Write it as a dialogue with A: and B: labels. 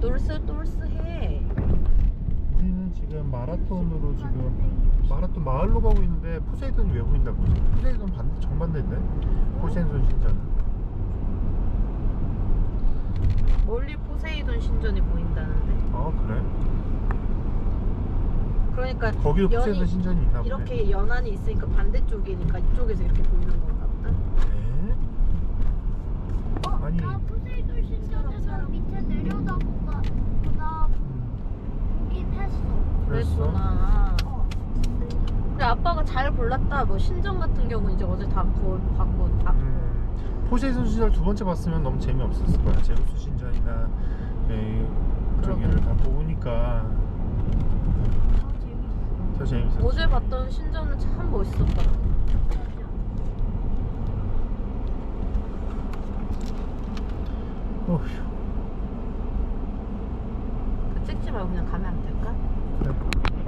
A: 똘스똘스해.
B: 우리는 지금 마라톤으로 지금 마라톤 마을로 가고 있는데 포세이돈이 왜 보인다고? 포세이돈 반대 정반대인데? 포세이돈 신전은
A: 멀리 포세이돈 신전이 보인다는데.
B: 아 그래?
A: 그러니까
B: 거기도 포세이돈 신전이 있나 보네
A: 이렇게 연안이 있으니까 반대쪽이니까 이쪽에서 이렇게 보이는 건가 보다.
B: 네?
C: 어,
B: 아니.
C: 나 포세이돈 신전에서 밑에 내려다보다 보다
B: 음,
C: 보긴 했어.
A: 그랬구나.
C: 어.
A: 근데 아빠가 잘 골랐다. 뭐 신전 같은 경우는 이제 어제 다 보- 봤고 다.
B: 음, 포세이돈 신전 두 번째 봤으면 너무 재미없었을 거야 제우스 신전이나 에, 저기를
A: 그러게.
B: 다 보니까 더 재밌었지
A: 어제 봤던 신전은 참 멋있었다.
B: 어휴
A: 그 찍지 말고 그냥 가면 안 될까?